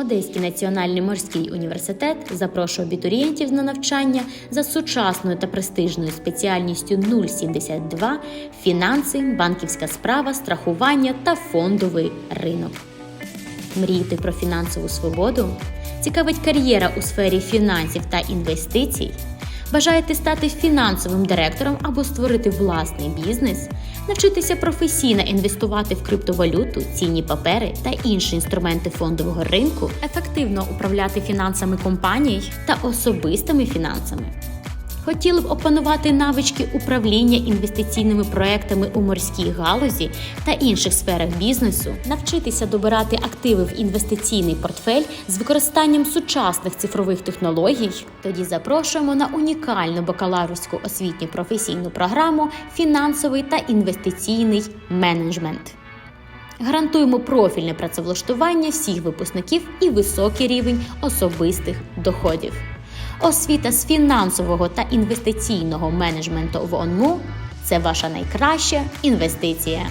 Одеський національний морський університет запрошує абітурієнтів на навчання за сучасною та престижною спеціальністю 072 фінанси, банківська справа, страхування та фондовий ринок. Мрієте про фінансову свободу? Цікавить кар'єра у сфері фінансів та інвестицій? Бажаєте стати фінансовим директором або створити власний бізнес? Навчитися професійно інвестувати в криптовалюту, цінні папери та інші інструменти фондового ринку, ефективно управляти фінансами компаній та особистими фінансами? Хотіли б опанувати навички управління інвестиційними проектами у морській галузі та інших сферах бізнесу, навчитися добирати активи в інвестиційний портфель з використанням сучасних цифрових технологій. Тоді запрошуємо на унікальну бакалаврську освітню професійну програму Фінансовий та інвестиційний менеджмент. Гарантуємо профільне працевлаштування всіх випускників і високий рівень особистих доходів. Освіта з фінансового та інвестиційного менеджменту в ОНМУ – це ваша найкраща інвестиція.